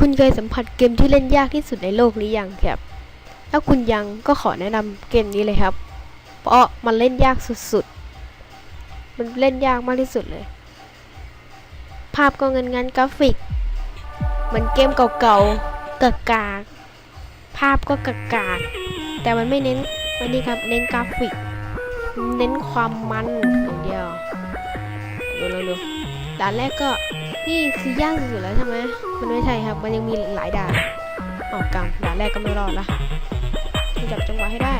คุณเคยสัมผัสเกมที่เล่นยากที่สุดในโลกหรือยังครับ ถ้าคุณยังก็ขอแนะนำเกมนี้เลยครับ เพราะมันเล่นยากสุดๆ มันเล่นยากมากที่สุดเลย ภาพก็เงินงันๆกราฟิกเหมือนเกมเก่าๆกากากๆภาพก็กากากๆแต่มันไม่เน้นวันนี้ครับเน้นกราฟิก เน้นความมันอย่างเดียวดูแล้วดูด่านแรกก็ นี่คือยากสุดแล้วใช่ไหมมันไม่ใช่ครับ มันยังมีหลายด่านออกกรรมด่านแรกก็ไม่รอดละจับจังหวะให้ได้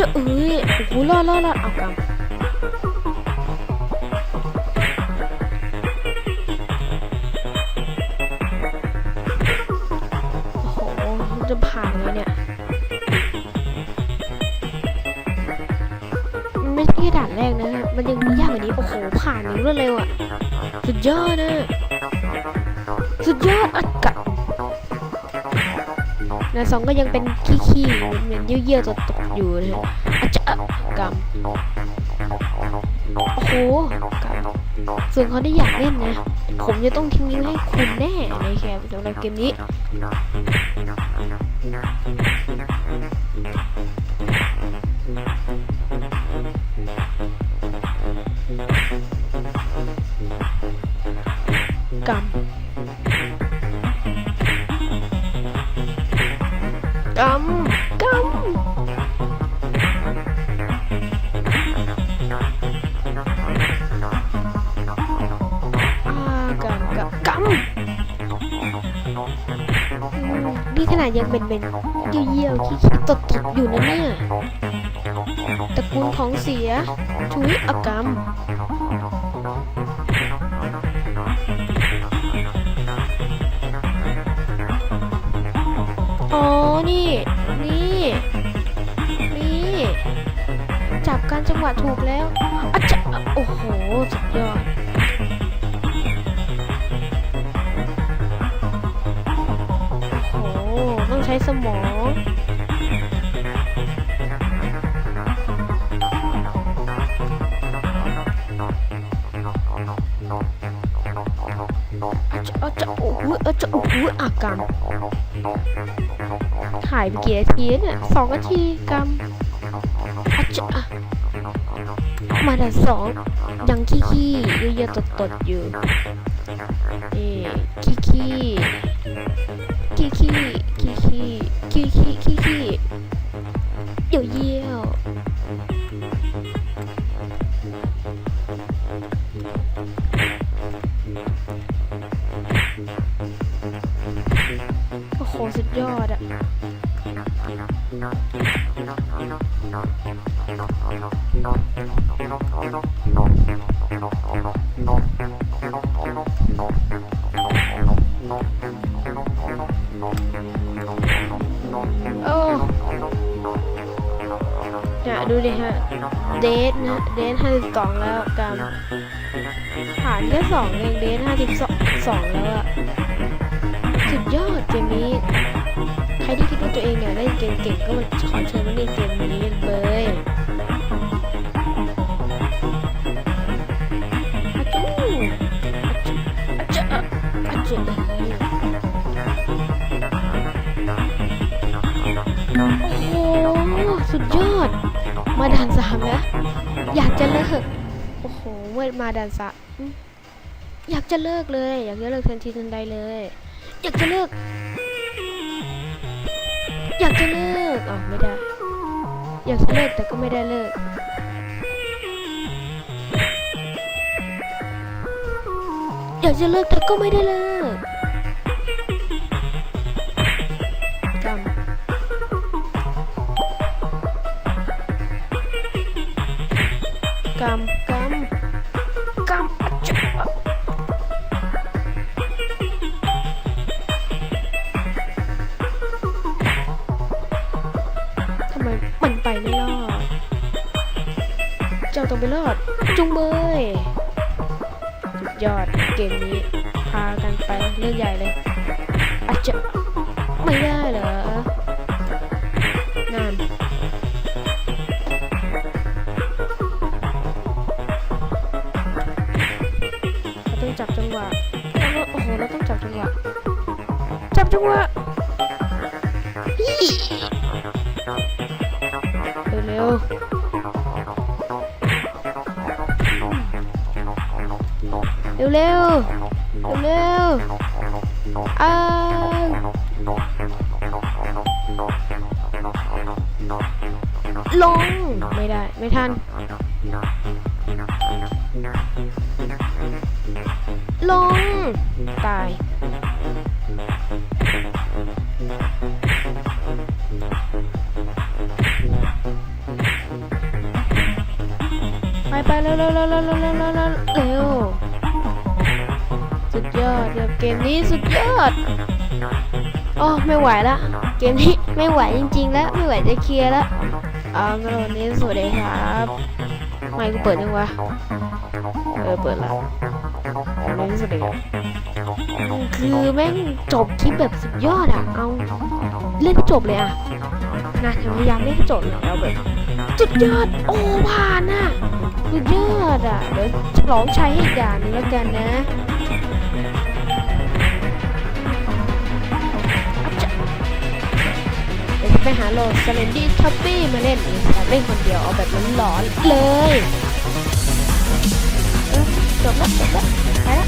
จะเอ้ยโอ้โหรอดรอดรอดเอากำโอ้โหมันจะผ่านเลยเนี่ย มันไม่ใช่แค่ด่านแรกนะมันยังมียากกว่านี้ โอ้โห ผ่านอย่างรวดเร็วอะ สุดยอดนะสุดยอดอัดกะนะสองก็ยังเป็นขี้ๆเหมือนเยี่ยวๆตกๆ อยู่นะฮะอาจจะกำโอ้โหกำส่วนคนที่อยากเล่นนะ ผมจะต้องทิ้งนิ้วให้คุณแน่ในแคมสำหรับเกมนี้กำก ขนาดยังเป็นเป็นเยี่ยวๆขี้ๆตดตดๆอยู่นะเนี่ยตระกูลของเสียชุยอากรรมอ๋อ นี่ นี่ นี่ จับการจังหวะถูกแล้วอะจะโอ้โห สุดยอด ช้สมองอาจะอาจะโอ้โหอาจะโอ้โหอากรรมถ่ายไปกี่นาทีเนี่ยสองนาทีกรรมอาจะมาแต่สองยังขี้ขี้เยอะๆตดๆอยู่นี่ขี้ขี้ขี้ขี้ขี้ขี้ หสุดยอดอะโอ้เนี่ยดูดิฮะ เดทนะ เดทห้าสิบสองแล้วกันผ่านแค่สองเองเดทห้าสิบสองแล้วอะ สุดยอดเกมนี้ ใครที่คิดว่าตัวเองเนี่ยเล่นเกมเก่งก็มาขอเชิญมาเล่นเกมนี้เลยอาจูอาจูอาจูโอ้โหสุดยอด มาด่านสามแล้ว อยากจะเลิก โอ้โหเมื่อมาด่านสามอืมอยากจะเลิกเลย อยากจะเลิกทันทีทันใดเลย อยากจะเลิก อยากจะเลิกอ๋อไม่ได้ อยากจะเลิกแต่ก็ไม่ได้เลิก อยากจะเลิกแต่ก็ไม่ได้เลิกกรรมกรรม ต้องไปรอด จุงเบยยอดเกมนี้พากันไปเรื่องใหญ่เลยอาจจะไม่ได้เหรองานเราต้องจับจังหวะเราโอ้โหเราต้องจับจังหวะจับจังหวะเร็ว เร็วเร็วเร็วเอ้าวลง ไม่ได้ ไม่ทัน ลง ตาย ไปไปเร็วเร็วเร็วเร็วเร็วเร็ว ยอดเดี๋ยวเกมนี้สุดยอดโอ้ไม่ไหวละ เกมนี้ไม่ไหวจริงๆ แล้ว ไม่ไหวจะเคลียร์แล้วเอางั้นวันนี้สวัสดีครับไม่กูเปิดยังวะเออเปิดละวันนี้สวัสดีครับคือแม่งจบคลิปแบบสุดยอดอะเอาเล่นจบเลยอะนะพยายามเล่นจบเลยเอาแบบสุดยอดโอ้ผ่านอะสุดยอดอะเดี๋ยวฉลองชัยให้อีกอย่านึงแล้วกันนะ หาโหลดสเลนดี้ท็อปปี้มาเล่นแต่เล่นคนเดียวเอาแบบหลอนๆเลยจบแล้วจบแล้วไปแล้ว